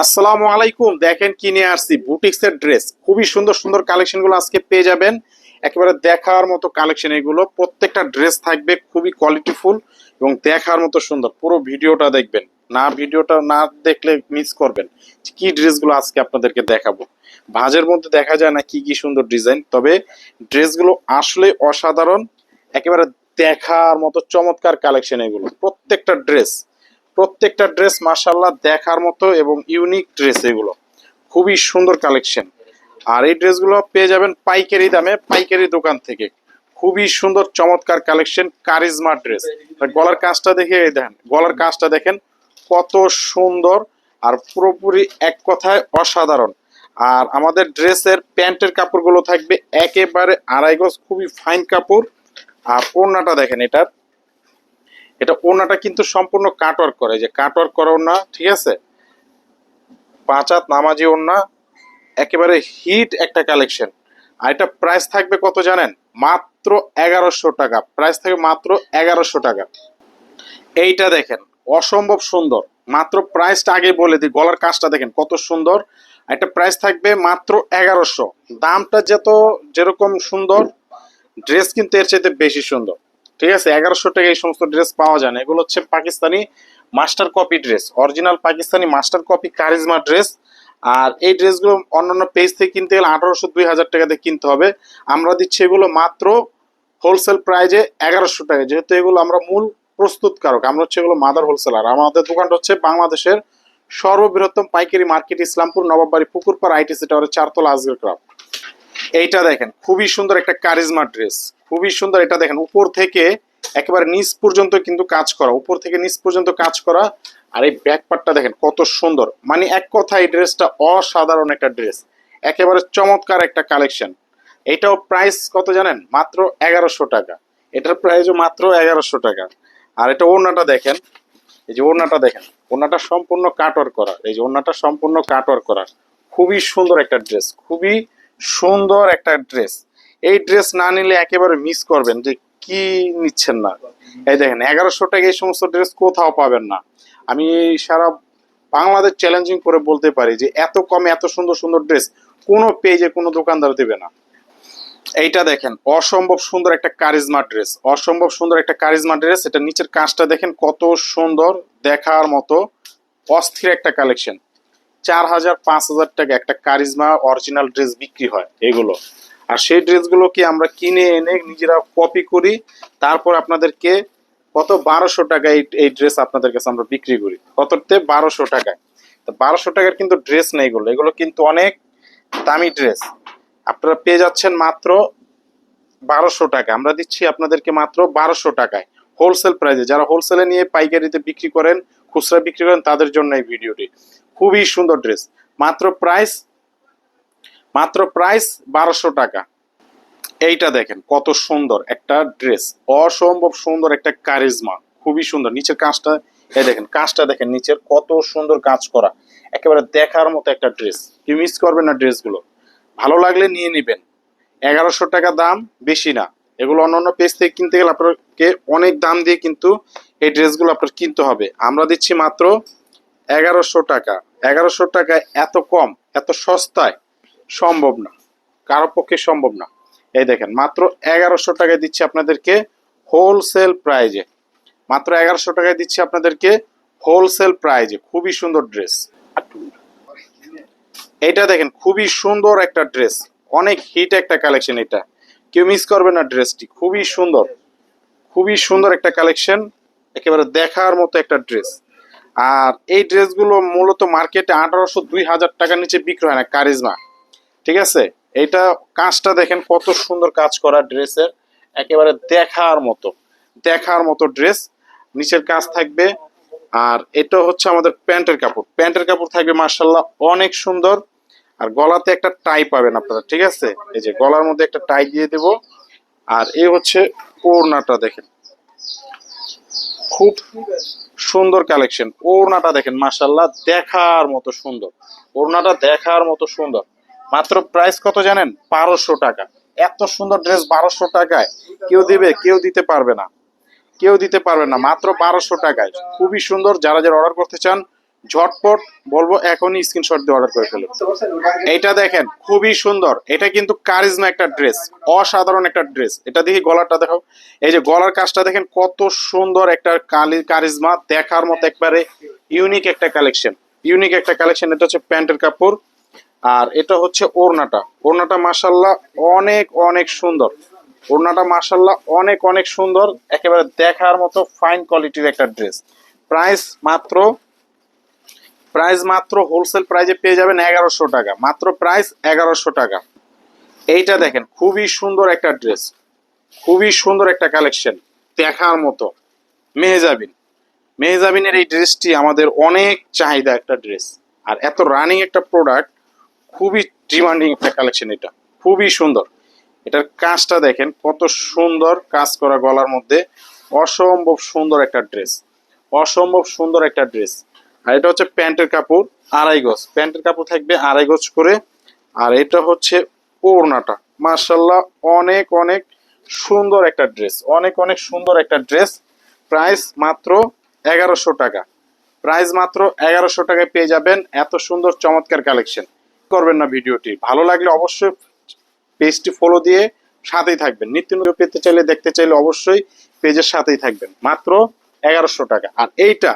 আসসালামু আলাইকুম। দেখেন কি নিয়ে আসছি। বুটিক্সের ড্রেস খুবই সুন্দর সুন্দর কালেকশনগুলো আজকে পেয়ে যাবেন। একেবারে দেখার মতো কালেকশন এগুলো। প্রত্যেকটা ড্রেস থাকবে খুবই কোয়ালিটিফুল এবং দেখার মতো সুন্দর। পুরো ভিডিওটা দেখবেন। না ভিডিওটা না দেখলে মিস করবেন। কি ড্রেসগুলো আজকে আপনাদেরকে দেখাবো। ভাজের মধ্যে দেখা যায় না কি কি সুন্দর ডিজাইন তবে ড্রেসগুলো আসলে অসাধারণ। একেবারে দেখার মতো চমৎকার কালেকশন এগুলো। প্রত্যেকটা ড্রেস প্রত্যেকটা ড্রেস মাসাল্লাহ দেখার মতো এবং ইউনিক ড্রেস এগুলো। খুবই সুন্দর কালেকশন। আর এই ড্রেসগুলো পেয়ে যাবেন পাইকারি দামে, পাইকারি দোকান থেকে। খুবই সুন্দর, চমৎকার কালেকশন, কারিজমা ড্রেস। গলার কাজটা দেখে দেখেন, গলার কাজটা দেখেন, কত সুন্দর আর পুরোপুরি এক কথায় অসাধারণ। আর আমাদের ড্রেসের প্যান্টের কাপড়গুলো থাকবে একেবারে আড়াই গজ, খুবই ফাইন কাপড়। আর ওড়নাটা দেখেন এটার এটা ওড়নাটা কিন্তু সম্পূর্ণ কাটওয়ার্ক করে যে কাটওয়ার্ক করা ওড়না, ঠিক আছে? পাঁচাত নামাজি ওড়না, একেবারে হিট একটা কালেকশন। আর এটা প্রাইস থাকবে কত জানেন? মাত্র এগারোশো টাকা। প্রাইস থাকবে মাত্র এগারোশো টাকা। এইটা দেখেন, অসম্ভব সুন্দর। মাত্র প্রাইসটা আগে বলে দিই, গলার কাজটা দেখেন কত সুন্দর। একটা প্রাইস থাকবে মাত্র এগারোশো। দামটা যত যেরকম সুন্দর, ড্রেস কিন্তু এর চাইতে বেশি সুন্দর। ঠিক আছে? এগারোশো টাকা এই সমস্ত ড্রেস পাওয়া যায় না। এগুলো হচ্ছে Pakistani master copy dress original Pakistani master copy charisma dress আর এই ড্রেসগুলো অন্যান্য পেজ থেকে কিনতে গেলে আঠারোশো, দুই হাজার টাকাতে কিনতে হবে। আমরা দিচ্ছি এগুলো মাত্র হোলসেল প্রাইজে এগারোশো টাকা। যেহেতু এগুলো আমরা মূল প্রস্তুতকারক, আমরা হচ্ছে এগুলো মাদার হোলসেলার আমাদের দোকানটা হচ্ছে বাংলাদেশের সর্ববৃহত্তম পাইকারি মার্কেট ইসলামপুর, নবাববাড়ি, পুকুরপাড় আইটিসি টাওয়ারের চারতলা আজগর ক্রাফট এইটা দেখেন, খুবই সুন্দর একটা কারিজমা ড্রেস খুবই সুন্দর এটা দেখেন, উপর থেকে একেবারে নিচ পর্যন্ত কিন্তু কাজ করা, উপর থেকে নিচ পর্যন্ত কাজ করা, আর এই ব্যাকপার্টটা দেখেন কত সুন্দর। মানে এক কথা এই ড্রেসটা অসাধারণ একটা ড্রেস একেবারে চমৎকার একটা কালেকশন এটাও প্রাইস কত জানেন? মাত্র এগারোশো টাকা। এটার প্রাইসও মাত্র এগারোশো টাকা। আর এটা ওড়নাটা দেখেন, এই যে ওড়নাটা দেখেন, ওড়নাটা সম্পূর্ণ কাটওয়ার করা, এই যে ওড়নাটা সম্পূর্ণ কাটওয়ার করা, খুবই সুন্দর একটা ড্রেস খুবই সুন্দর একটা ড্রেস এই ড্রেস না নিলে একেবারে মিস করবেন যে কি নিচ্ছেন না। এই দেখেন, এগারোশো টাকা এই সমস্ত ড্রেস কোথাও পাবেন না। আমি সারা বাংলাদেশ চ্যালেঞ্জিং করে বলতে পারি যে এত কমে এত সুন্দর সুন্দর ড্রেস কোনো পেজে কোনো দোকানদার দেবে না। এইটা দেখেন, অসম্ভব সুন্দর একটা কারিজমা ড্রেস অসম্ভব সুন্দর একটা কারিজমা ড্রেস এটা নিচের কাজটা দেখেন কত সুন্দর দেখার মতো অস্থির একটা কালেকশন চার হাজার, পাঁচ হাজার টাকা একটা কারিজমা অরিজিনাল ড্রেস বিক্রি হয় এগুলো। আর সেই ড্রেসগুলোকে আমরা কিনে এনে নিজেরা কপি করি, তারপর আপনাদেরকে কত বারোশো টাকা এই এই ড্রেস আপনাদের কাছে আমরা বিক্রি করি? কততে? বারোশো টাকায়। তো বারোশো টাকার কিন্তু ড্রেস নেই এগুলো। এগুলো কিন্তু অনেক দামি ড্রেস আপনারা পেয়ে যাচ্ছেন মাত্র বারোশো টাকা। আমরা দিচ্ছি আপনাদেরকে মাত্র বারোশো টাকায়। হোলসেল প্রাইসে যারা হোলসেলে নিয়ে পাইকারিতে বিক্রি করেন খুচরা বিক্রি করেন, তাদের জন্য এই ভিডিওটি। খুবই সুন্দর ড্রেস। মাত্র প্রাইস মাত্র প্রাইস বারোশো টাকা। এইটা দেখেন, কত সুন্দর একটা ড্রেস। অসম্ভব সুন্দর একটা কারিজমা। খুবই সুন্দর। নিচের কাজটা, এই দেখেন, কাজটা দেখেন, নিচের কত সুন্দর কাজ করা। একেবারে দেখার মতো একটা ড্রেস। কি মিস করবেন না ড্রেসগুলো। ভালো লাগলে নিয়ে নেবেন। এগারোশো টাকা দাম, বেশি না। এগুলো অন্য অন্য পেজ থেকে কিনতে গেলে আপনাকে অনেক দাম দিয়ে কিন্তু এই ড্রেসগুলো আপনার কিনতে হবে। আমরা দিচ্ছি মাত্র এগারোশো টাকা। এগারোশো টাকায় এত কম, এত সস্তায় সম্ভব না। কারও পক্ষে সম্ভব না। এই দেখেন, মাত্র এগারোশো টাকায় দিচ্ছি আপনাদেরকে হোলসেল প্রাইজে মাত্র এগারোশো টাকায় দিচ্ছি আপনাদেরকে হোলসেল প্রাইজে খুবই সুন্দর ড্রেস এটা দেখেন, খুবই সুন্দর একটা ড্রেস অনেক হিট একটা কালেকশন এটা। কেউ মিস করবে না ড্রেসটি খুবই সুন্দর। খুবই সুন্দর একটা কালেকশন একেবারে দেখার মতো একটা ড্রেস আর এই ড্রেসগুলো মূলত মার্কেটে আঠারোশো দুই হাজার টাকার নিচে বিক্রি হয় না কারিজমা ঠিক আছে? এটা কাজটা দেখেন কত সুন্দর কাজ করা ড্রেসের একেবারে দেখার মতো দেখার মতো ড্রেস নিচের কাজ থাকবে। আর এটা হচ্ছে আমাদের প্যান্টের কাপড়। প্যান্টের কাপড় থাকবে মার্শাল্লাহ অনেক সুন্দর। আর গলাতে একটা টাই পাবেন আপনারা, ঠিক আছে? এই যে গলার মধ্যে একটা টাই দিয়ে দেব। আর এই হচ্ছে ওড়নাটা দেখেন। খুব সুন্দর কালেকশন ওড়নাটা দেখেন মার্শাল্লাহ দেখার মতো সুন্দর। ওড়নাটা দেখার মতো সুন্দর। মাত্র প্রাইস কত জানেন? বারোশো টাকা। এত সুন্দর ড্রেস বারোশো টাকায়। কেউ দিবে, কেউ দিতে পারবে না। কেউ দিতে পারবে না। মাত্র বারোশো টাকায়। খুবই সুন্দর। যারা যারা অর্ডার করতে চান ঝটপট বলব এখনই স্ক্রিনশট দিয়ে অর্ডার করে ফেলুন এইটা দেখেন, খুবই সুন্দর। এটা কিন্তু কারিজমা একটা ড্রেস অসাধারণ একটা ড্রেস এটা দেখি গলাটা দেখো এই যে গলার কাজটা দেখেন, কত সুন্দর একটা কালি কারিজমা দেখার মতো একবারে ইউনিক একটা কালেকশন ইউনিক একটা কালেকশন এটা হচ্ছে প্যান্টের কাপড়। আর এটা হচ্ছে ওড়নাটা। ওড়নাটা মাসাল্লাহ অনেক অনেক সুন্দর। ওড়নাটা মাসাল্লাহ অনেক অনেক সুন্দর। একেবারে দেখার মতো ফাইন কোয়ালিটির একটা ড্রেস প্রাইস মাত্র প্রাইস মাত্র হোলসেল প্রাইজে পেয়ে যাবেন এগারোশো টাকা। মাত্র প্রাইস এগারোশো টাকা। এইটা দেখেন, খুবই সুন্দর একটা ড্রেস। খুবই সুন্দর একটা কালেকশন, দেখার মতো। মেহেজাবিন। মেহেজাবিনের এই ড্রেসটি আমাদের অনেক চাহিদা একটা ড্রেস। আর এত রানিং একটা প্রোডাক্ট খুবই ডিমান্ডিং একটা কালেকশন এটা। খুবই সুন্দর। এটার কাজটা দেখেন, কত সুন্দর কাজ করা গলার মধ্যে। অসম্ভব সুন্দর একটা ড্রেস। অসম্ভব সুন্দর একটা ড্রেস। আর এটা হচ্ছে প্যান্টের কাপড়, আড়াই গজ। প্যান্টের কাপড় থাকবে আড়াই গজ করে। আর এটা হচ্ছে ওড়নাটা। মার্শাল্লাহ অনেক অনেক সুন্দর একটা ড্রেস। অনেক অনেক সুন্দর একটা ড্রেস। প্রাইস মাত্র এগারোশো টাকা। প্রাইস মাত্র এগারোশো টাকায় পেয়ে যাবেন এত সুন্দর, চমৎকার কালেকশন। করবেন না ভিডিওটি। ভালো লাগলে অবশ্যই পেজটি ফলো দিয়ে সাথেই থাকবেন। নিত্য নতুন পেতে চাইলে দেখতে চাইলে অবশ্যই পেজের সাথেই থাকবেন। মাত্র এগারোশো টাকা। আর এইটা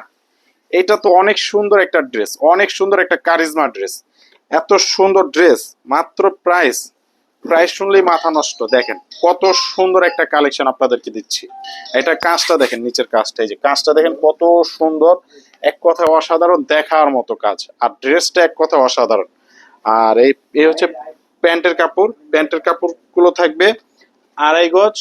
এইটা তো অনেক সুন্দর একটা ড্রেস, অনেক সুন্দর একটা কারিজমা ড্রেস। এত সুন্দর ড্রেস, মাত্র প্রাইস প্রাইস শুনলেই মাথা নষ্ট। দেখেন, কত সুন্দর একটা কালেকশন আপনাদেরকে দিচ্ছি। এটা কাজটা দেখেন, নিচের কাজটা, এই যে কাজটা দেখেন, কত সুন্দর। এক কথা অসাধারণ, দেখার মতো কাজ। আর ড্রেসটা এক কথা অসাধারণ। আর এই এই হচ্ছে প্যান্টের কাপড়। প্যান্টের কাপড়গুলো থাকবে আড়াই গজ।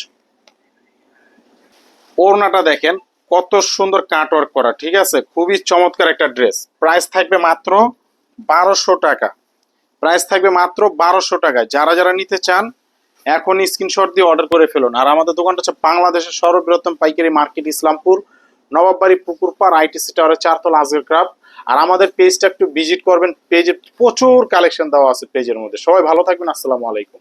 ওড়নাটা দেখেন কত সুন্দর কাট ওয়ার্ক করা, ঠিক আছে? খুবই চমৎকার একটা ড্রেস। প্রাইস থাকবে মাত্র বারোশো টাকা। প্রাইস থাকবে মাত্র বারোশো টাকায় যারা যারা নিতে চান এখন স্ক্রিনশট দিয়ে অর্ডার করে ফেলুন। আর আমাদের দোকানটা হচ্ছে বাংলাদেশের সর্ববৃহত্তম পাইকারি মার্কেট, ইসলামপুর, নবাববাড়ি, পুকুরপাড় আইটিসি টাওয়ারের চারতলা আজগের ক্রাফট। আর আমাদের পেজটা একটু ভিজিট করবেন, পেজে প্রচুর কালেকশন দেওয়া আছে পেজের মধ্যে। সবাই ভালো থাকবেন, আসসালামু আলাইকুম।